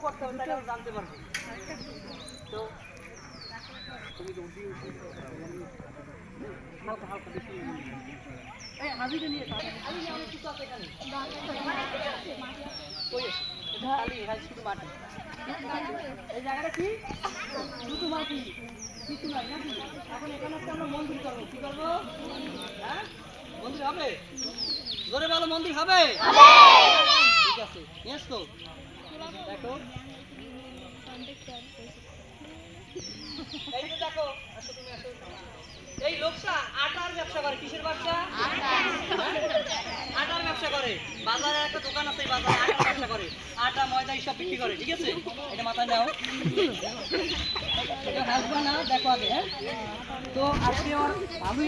করতে হবে তাহলে জানতে পারব। তো তুমি তো উঠি উঠি হালকা হালকা বেশি এই হাজিকে নিয়ে এসো, হাজি- হাজি নিয়ে অনেক কিছু আছে এখানে? কই খালি খালি শুধু মাটি। এই জায়গাটা কি? শুধু মাটি। কিছু নাই নাকি? এখন এখানে একটা আমরা মন্দির করব। কি করব? হ্যাঁ? মন্দির হবে? জোরে ভালো মন্দির হবে? ঠিক আছে নিয়ে আসতো দেখো এই যে আটার ব্যবসা করে, কিসের ব্যবসা? আটার ব্যবসা করে। বাজারে একটা দোকান আছে বাজারে আটার ব্যবসা করে। আটা, ময়দা, এইসব বিক্রি করে, ঠিক আছে? এটা মাথায় নাও। এটা দেখো আগে হ্যাঁ? তো আজকে ওর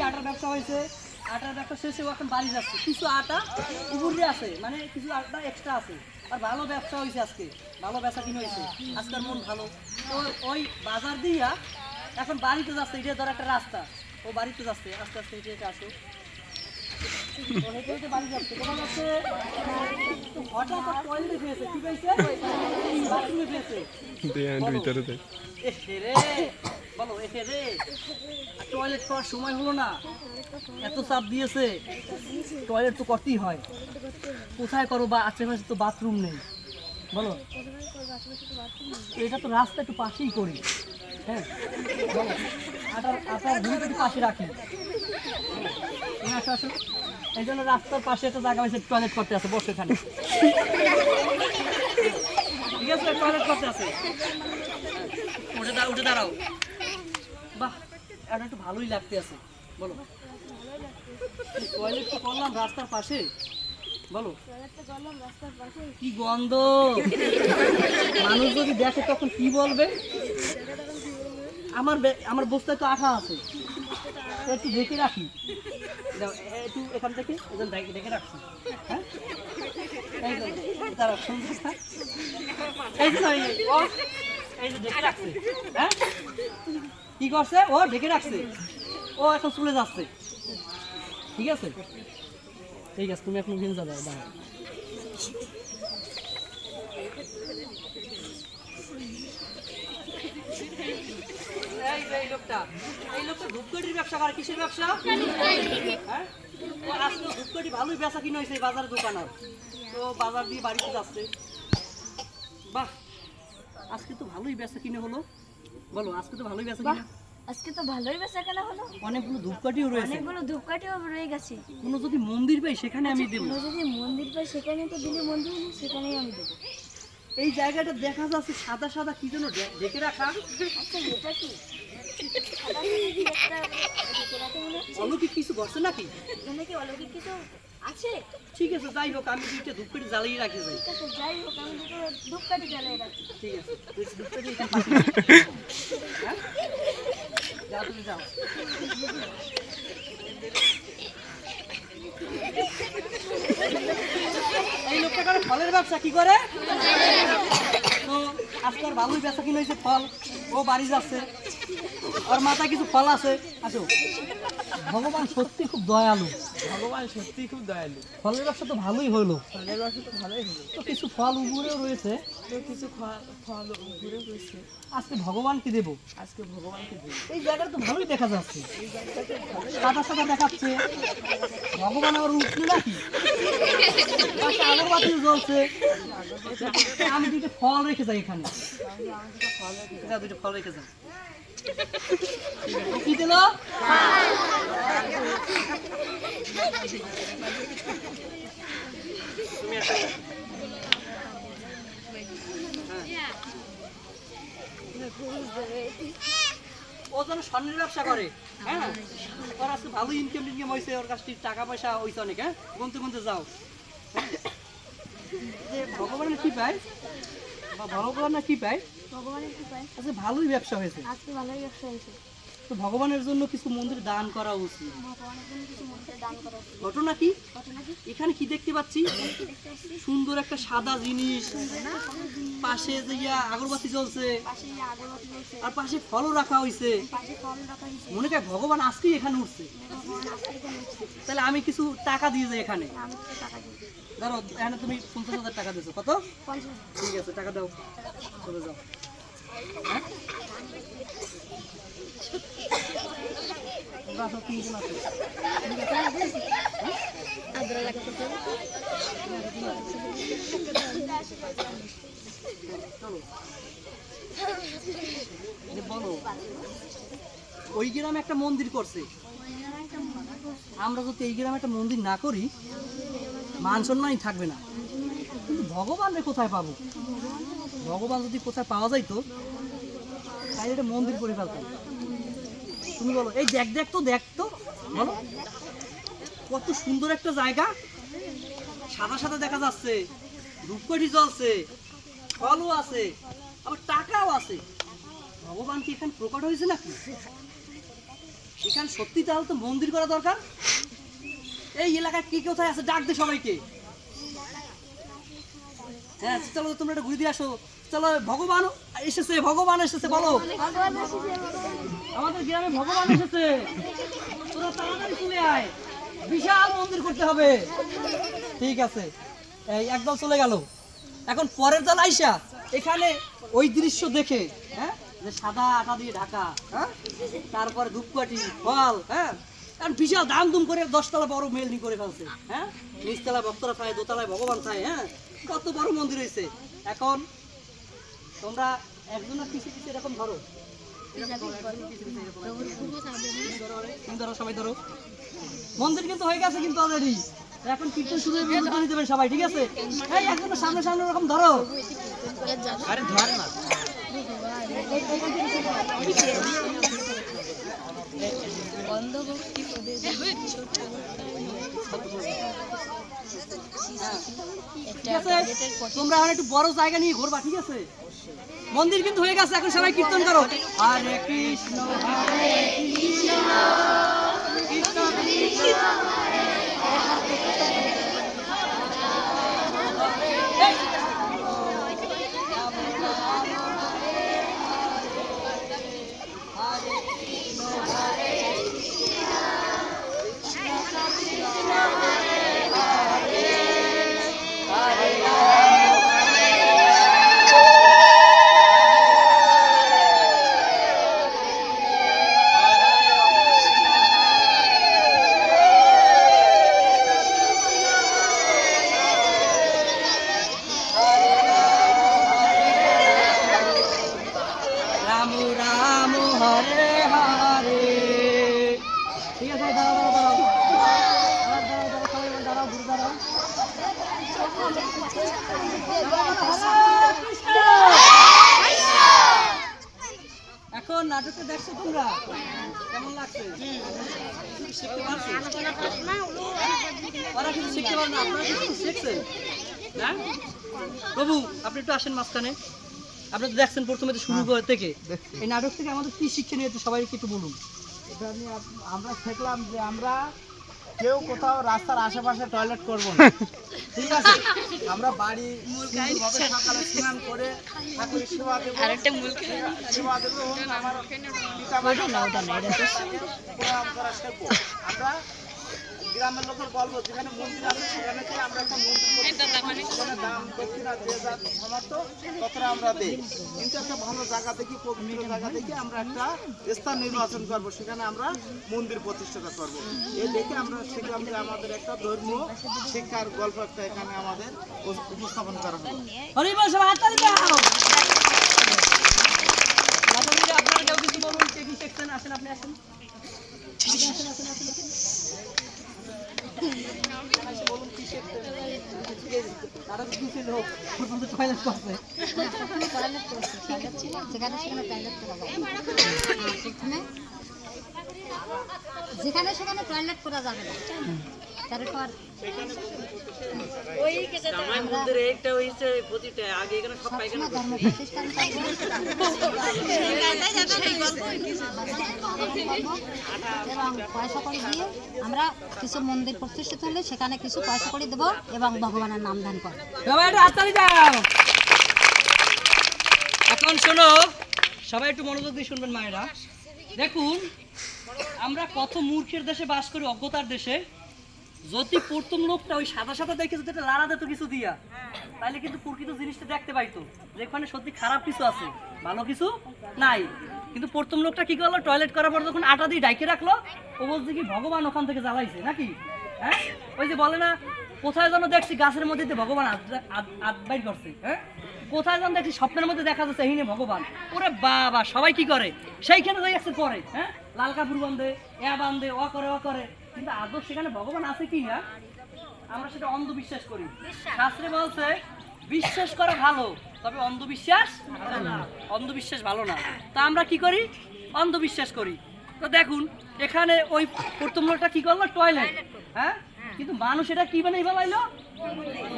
আটার ব্যবসা হয়েছে। আটার ব্যবসা শেষে এখন বাড়ি যাচ্ছে। কিছু আটা উপরে আছে মানে কিছু আটা এক্সট্রা আছে। আর ভালো ব্যবসা হয়েছে আজকে ভালো বেচা কিনে হয়েছে। আজকের মন ভালো। তো ওই বাজার দিয়া এখন বাড়িতে যাচ্ছে এটা ধর একটা রাস্তা। ও বাড়িতে যাচ্ছে আস্তে আস্তে হেঁটে আসো হঠাৎ ভিতরে বলো, এসে রে। টয়লেট করার সময় হলো না। এত চাপ দিয়েছে। টয়লেট তো করতেই হয়। কোথায় করো বা আশেপাশে তো বাথরুম নেই। বলো। এটা তো রাস্তা একটু পাশেই করি। হ্যাঁ। বলো, আটার আটার হ্যাঁ এই জন্য রাস্তার পাশে একটা জায়গা হয়েছে টয়লেট করতে আছে। বসে এখানে। টয়লেট করতে আছে। উঠে দাঁড়াও দাঁড়াও। বাহ এটা একটু ভালোই লাগতে আছে। বলো। টয়লেট করলাম রাস্তার পাশে। বলো। কি গন্ধ। মানুষ যদি দেখে তখন বলবে? আমার আমার বস্তায় তো আঠা আছে। একটু ঢেকে রাখি। এখান থেকে এখান ঢেকে রাখছি। হ্যাঁ? এই যে, যে রাখছে। হ্যাঁ? কি করছে? ও ঢেকে রাখছে। ও এখন চলে যাচ্ছে। ঠিক আছে? ঠিক আছে, তুমি এখন ভিন যাবে, দাঁড়াও। এই লোকটা ধূপকাঠির ব্যবসা করে, কিসের ব্যবসা? হ্যাঁ? ধূপকাঠি ভালোই বেচা হয়েছে দোকানের তো বাজার দিয়ে বাড়িতে যাচ্ছে। বাহ, আজকে তো ভালোই বেচা কিনে হলো। বলো আজকে তো ভালোই বেচা কিনা। আজকে তো ভালোই বেচা কেনা হলো। অনেকগুলো ধূপকাঠিও রয়েছে। অনেকগুলো ধূপকাঠিও রয়ে গেছে। কোনো যদি মন্দির পাই সেখানে আমি দেবো। কোনো যদি মন্দির পাই সেখানে তো দিলে মন্দির সেখানেই আমি দেবো। এই জায়গাটা দেখা যাচ্ছে সাদা সাদা কি যেন ডেকে রাখা। আচ্ছা এটা কি? অলৌকিক কিছু ঘটছে নাকি? এখানে কি অলৌকিক কিছু? আছে? ঠিক আছে যাই হোক আমি দুইটা ধূপকাঠি জ্বালিয়ে রাখি যাই। যাই হোক আমি দুটো ধূপকাঠি জ্বালিয়ে রাখি ঠিক আছে ধূপকাঠি। হ্যাঁ? যাও তুমি যাও। এই লোকটা করে ফলের ব্যবসা কি করে? তো আজকে আর ভালোই বেচা কিনে হয়েছে ফল ও বাড়ি যাচ্ছে। ওর মাথায় কিছু ফল আছে আসো। ভগবান সত্যি খুব দয়ালু। ভগবান সত্যি খুব দয়ালু। ফলের ব্যবসা তো ভালোই হলো। ফলের রস তো ভালোই হলো। তো কিছু ফল উপরেও রয়েছে। তো কিছু ফল- ঘুরে হয়েছে আজকে ভগবানকে দেব। আজকে ভগবানকে দিই এই জায়গাটা তো ভালোই দেখা যাচ্ছে। সাদা সাদা দেখাচ্ছে। ভগবান আবার উঠছে নাকি? পাশে আগরবাতিও জ্বলছে। আমি দুটো ফল রেখে যাই এখানে। যা, দুটো ফল রেখে যাই ও কি দিল? তুমি একটা ও যেন স্বর্ণের ব্যবসা করে হ্যাঁ? ওর আজকে ভালো ইনকাম টিনকাম হয়েছে ওর কাছ থেকে টাকা পয়সা হয়েছে অনেক হ্যাঁ? গুনতে গুনতে যাও? ভগবানের কি পায় বা ভগবানের কি পায়? ভগবানের কি পাই আজকে ভালোই ব্যবসা হয়েছে। আজকে ভালোই ব্যবসা হয়েছে। তো ভগবানের জন্য কিছু মন্দির দান করা উচিত। ঘটনা কি? এখানে কি দেখতে পাচ্ছি? সুন্দর একটা সাদা জিনিস। পাশে যে আগরবাতি জ্বলছে। রয়েছে আর পাশে ফলও রাখা হয়েছে মনে হয় ভগবান আজকেই এখানে উঠছে। ভগবান। তাহলে আমি কিছু টাকা দিয়ে যাই এখানে। ধরো, এখানে তুমি পঞ্চাশ হাজার টাকা দিছো কত? ঠিক আছে, টাকা দাও। চলে যাও। হ্যাঁ? বলো, ওই গ্রামে একটা মন্দির করছে। আমরা যদি এই গ্রামে একটা মন্দির না করি মান সম্মানই থাকবে না। কিন্তু ভগবান রে কোথায় পাবো? ভগবান যদি কোথায় পাওয়া যাইতো তাই একটা মন্দির করে ফেলতাম তুমি বলো, এই দেখ দেখ তো দেখ তো, বলো। কত সুন্দর একটা জায়গা। সাদা সাদা দেখা যাচ্ছে রূপকটি জ্বলছে, ফলও আছে, আবার টাকাও আছে। ভগবান কি এখানে প্রকট হয়েছে নাকি? এখানে সত্যি তাহলে তো মন্দির করা দরকার? এই এলাকায় কি কোথায় আছে ডাক দে সবাইকে। হ্যাঁ চলো তোমরা একটা ঘুরে দিয়ে আসো। চলো, ভগবান এসেছে ভগবান এসেছে, বলো। আমাদের গ্রামে ভগবান এসেছে। তোরা তাড়াতাড়ি চলে আয়। বিশাল মন্দির করতে হবে। ঠিক আছে। এই, একদম চলে গেল। এখন পরের দল আইসা, এখানে ওই দৃশ্য দেখে হ্যাঁ? যে সাদা আটা দিয়ে ঢাকা হ্যাঁ? তারপরে ধূপকাঠি, ফল হ্যাঁ? কারণ বিশাল দাম দুম করে দশতলা বড় মেলনি করে ফেলছে হ্যাঁ? নিচতলায় ভক্তরা থাকে দোতলায় ভগবান থাকে হ্যাঁ? কত বড় মন্দির হয়েছে এখন তোমরা একজনের পিছিয়ে পিছিয়ে এরকম ধরো। ধরো সবাই ধরো। মন্দির কিন্তু হয়ে গেছে কিন্তু অলরেডি এখন কীর্তন শুরু হয়ে বিরোধী দেবেন সবাই ঠিক আছে? এই সামনে সামনে ধরো। আরে ধর না। তোমরা এখন একটু বড় জায়গা নিয়ে ঘুরবা ঠিক আছে? মন্দির কিন্তু হয়ে গেছে এখন সবাই কীর্তন করো। আরে কৃষ্ণ হরে কৃষ্ণ কৃষ্ণ কৃষ্ণ রাম রাম হরে হরে ঠিক আছে দাঁড়াও দাঁড়াও দাঁড়াও দাঁড়াও দাঁড়াও সবাই এবার দাঁড়াও ঘুরে দাঁড়াও এখন নাটকটা দেখছ তোমরা? কেমন লাগছে? ওরা কিছু শিখতে পারো না আপনারা কিছু শিখছেন। হ্যাঁ প্রভু আপনি একটু আসেন মাঝখানে। আপনি তো দেখছেন প্রথমে তো শুরু করে থেকে। এই নাটক থেকে আমাদের কি শিক্ষা নিয়ে সবাইকে একটু বলুন। এটা নিয়ে আমরা শিখলাম যে আমরা কেউ কোথাও রাস্তার আশেপাশে টয়লেট করব না। ঠিক আছে? আমরা বাড়ি সকালে স্নান করে ঠাকুরের সেবা দেবো। সেবা দেবো আমার পিতা মাতা প্রণাম করা শিখব আমরা গ্রামের লোকের বলব যেখানে মন্দির আছে সেখানে আমরা একটা মন্দির সেখানে দান দক্ষিণা যে যার সামর্থ্য ততটা আমরা দিই। কিন্তু একটা ভালো জায়গা দেখি পবিত্র জায়গা দেখি আমরা একটা স্থান নির্বাচন করব সেখানে আমরা মন্দির প্রতিষ্ঠা করব। এই দেখে আমরা শিখলাম যে আমাদের একটা ধর্মীয় শিক্ষার গল্প একটা এখানে আমাদের উপস্থাপন করা হলো। হরি বল সবাই হাততালি দাও মাতাজিরা আপনারা কেউ কিছু বলুন কে কি শিখছেন আসেন আপনি আসেন। আসেন, আসেন, আসেন, যেখানে সেখানে টয়লেট করা যাবে না। আমরা কিছু মন্দির প্রতিষ্ঠিত হলে সেখানে কিছু পয়সা করে দেবো এবং ভগবানের নাম দান করব। এখন শোনো সবাই একটু মনোযোগ দিয়ে শুনবেন মায়েরা। দেখুন আমরা কত মূর্খের দেশে বাস করি অজ্ঞতার দেশে। যদি প্রথম লোকটা ওই সাদা সাদা দেখে যদি একটা লাড়া দিত কিছু দিয়া তাহলে কিন্তু প্রকৃত জিনিসটা দেখতে পাইতো। যেখানে সত্যি খারাপ কিছু আছে, ভালো কিছু নাই। কিন্তু প্রথম লোকটা কি করল টয়লেট করার পর যখন আটা দিয়ে ডাইকে রাখল, ও বলছে কি, ভগবান ওখান থেকে জ্বালাইছে নাকি? হ্যাঁ? ওই যে বলে না, কোথায় যেন দেখছি গাছের মধ্যে দিয়ে ভগবান আদ- আদ- আদ বাইর করছে। হ্যাঁ? কোথায় যেন দেখছি স্বপ্নের মধ্যে দেখা যাচ্ছে হিনে ভগবান। ওরে বাবা, সবাই কি করে? সেইখানে যাই আসছে পরে হ্যাঁ? লাল কাপড় বান্ধে এ বান্ধে ও করে ও করে। কিন্তু আদৌ সেখানে ভগবান আছে কি না আমরা সেটা অন্ধবিশ্বাস করি। শাস্ত্রে বলছে বিশ্বাস করা ভালো তবে অন্ধবিশ্বাস অন্ধবিশ্বাস ভালো না। তা আমরা কি করি? অন্ধবিশ্বাস করি। তো দেখুন এখানে ওই প্রথম লোকটা কি করল? টয়লেট। হ্যাঁ? কিন্তু মানুষ এটা কি বানাই বানাইলো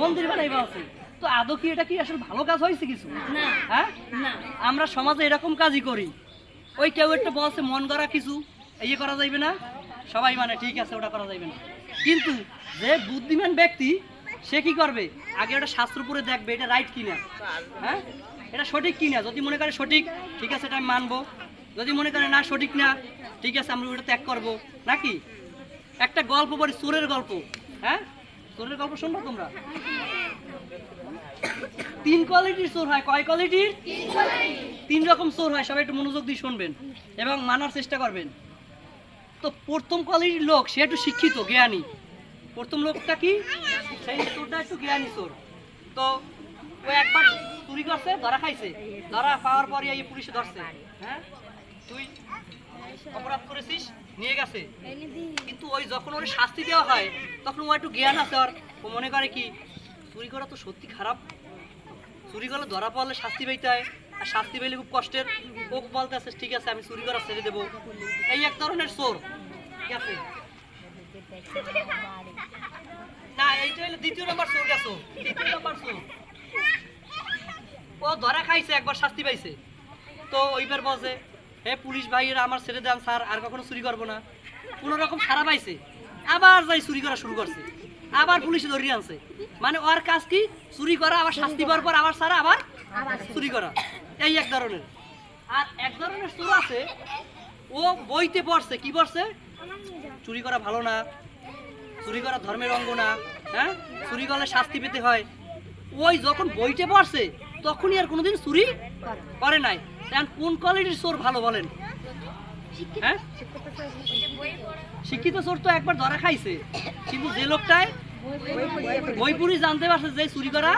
মন্দির বানাই বানাচ্ছে তো আদৌ কি এটা কি আসলে ভালো কাজ হয়েছে কিছু? হ্যাঁ? আমরা সমাজে এরকম কাজই করি। ওই কেউ একটা বলছে মন করা কিছু ইয়ে করা যাইবে না। সবাই মানে ঠিক আছে, ওটা করা যাইবে না। কিন্তু যে বুদ্ধিমান ব্যক্তি, সে কি করবে? আগে ওটা শাস্ত্র পড়ে দেখবে, এটা রাইট কিনা। হ্যাঁ? এটা সঠিক কিনা? যদি মনে করে সঠিক, ঠিক আছে, এটা আমি মানবো। যদি মনে করে না সঠিক না, ঠিক আছে, আমরা ওটা ত্যাগ করব। নাকি? একটা গল্প পড়ি, চোরের গল্প। হ্যাঁ? চোরের গল্প শুনব তোমরা। তিন কোয়ালিটির চোর হয়। কয় কোয়ালিটির তিন রকম চোর হয়, সবাই একটু মনোযোগ দিয়ে শুনবেন এবং মানার চেষ্টা করবেন। তো প্রথম কোয়ালিটির লোক, সে একটু শিক্ষিত, জ্ঞানী। প্রথম লোকটা কি? সেই চোরটা একটু জ্ঞানী চোর তো ও একবার চুরি করছে, ধরা খাইছে। ধরা পাওয়ার পরে এই পুলিশে ধরছে। হ্যাঁ? তুই অপরাধ করেছিস, নিয়ে গেছে। কিন্তু ওই যখন ওর শাস্তি দেওয়া হয়, তখন ও একটু জ্ঞান আছে আর ও মনে করে কি, চুরি করা তো সত্যি খারাপ। চুরি করলে ধরা পড়লে শাস্তি পেতে হয়। আর শাস্তি পেলে খুব কষ্টের। ও বলতে আছে ঠিক আছে, আমি চুরি করা ছেড়ে দেবো। এই এক ধরনের চোর। ঠিক না এইটা হলো দ্বিতীয় নম্বর চোর গেছো। তৃতীয় নম্বর চোর ও ধরা খাইছে একবার শাস্তি পাইছে। তো ওইবার বসে হে পুলিশ ভাইয়েরা আমার ছেড়ে দেন স্যার আর কখনো চুরি করব না। কোনো রকম সারা পাইছে। আবার যাই চুরি করা শুরু করছে। আবার পুলিশে ধরিয়ে আনছে। মানে ওর কাজ কি? চুরি করা আবার শাস্তি পাওয়ার পর আবার সারা আবার চুরি করা। এই এক ধরনের। আর এক ধরনের চোর আছে ও বইতে পড়ছে কি পড়ছে? চুরি করা ভালো না। চুরি করা ধর্মের অঙ্গ না হ্যাঁ? চুরি করলে শাস্তি পেতে হয়। ওই যখন বইটে পড়ছে, তখনই আর কোনোদিন চুরি করে নাই। এখন কোন কোয়ালিটির চোর ভালো বলেন? হ্যাঁ? শিক্ষিত চোর তো একবার ধরা খাইছে। কিন্তু যে লোকটায় বইপুরি জানতে পারছে যে চুরি করা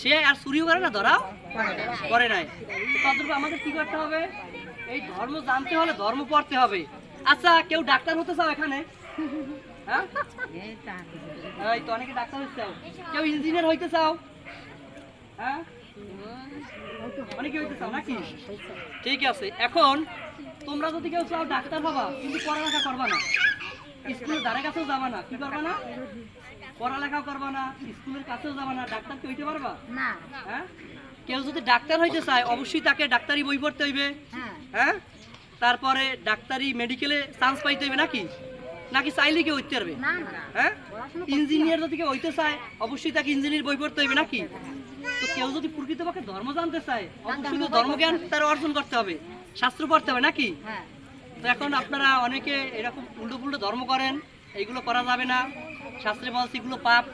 সে আর চুরিও করে না, ধরাও করে নাই। তো ততটুকু আমাদের কি করতে হবে? এই ধর্ম জানতে হলে ধর্ম পড়তে হবে। আচ্ছা কেউ ডাক্তার হতে চাও এখানে? হ্যাঁ? এই তো অনেকে ডাক্তার হতে চাও। কেউ ইঞ্জিনিয়ার হইতে চাও? হ্যাঁ? অনেকে হইতে চাও নাকি? ঠিক আছে এখন তোমরা যদি কেউ চাও ডাক্তার হবা কিন্তু পড়ালেখা করবা না। স্কুলের ধারে কাছেও যাবা না। কি করবা না? পড়ালেখাও করবা না স্কুলের কাছেও যাবা না। ডাক্তার কি হইতে পারবা? হ্যাঁ? কেউ যদি ডাক্তার হইতে চায় অবশ্যই তাকে ডাক্তারি বই পড়তে হইবে। হ্যাঁ। হ্যাঁ? তারপরে ডাক্তারি মেডিকেলে চান্স পাইতে হইবে নাকি? নাকি চাইলে কেউ হইতে পারবে? হ্যাঁ? ইঞ্জিনিয়ার যদি কেউ হইতে চায় অবশ্যই তাকে ইঞ্জিনিয়ার বই পড়তে হইবে নাকি? তো কেউ যদি প্রকৃতপক্ষে ধর্ম জানতে চায় অবশ্যই ধর্মজ্ঞান তার অর্জন করতে হবে শাস্ত্র পড়তে হবে নাকি? হ্যাঁ। তো এখন আপনারা অনেকে এরকম উল্টো পুল্টো ধর্ম করেন এইগুলো করা যাবে না। শাস্ত্রে বলছে এগুলো পাপ।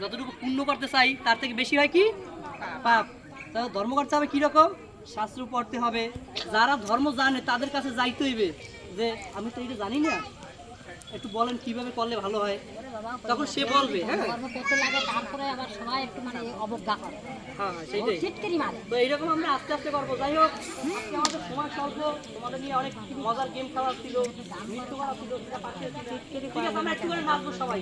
যতটুকু পুণ্য করতে চাই তার থেকে বেশি হয় কি? পাপ। তো ধর্ম করতে হবে কীরকম? শাস্ত্র পড়তে হবে। যারা ধর্ম জানে তাদের কাছে যাইতে হইবে। যে আমি তো এটা জানি না। একটু বলেন কীভাবে করলে ভালো হয়। তখন সে বলবে হ্যাঁ। হ্যাঁ হ্যাঁ, সেইটাই। তো এইরকম আমরা আস্তে আস্তে করব। যাই হোক আমাদের সময় স্বল্প। তোমাদের নিয়ে অনেক মজার গেম খেলা ছিল করা ছিল আমরা একটু করে নাচবো সবাই।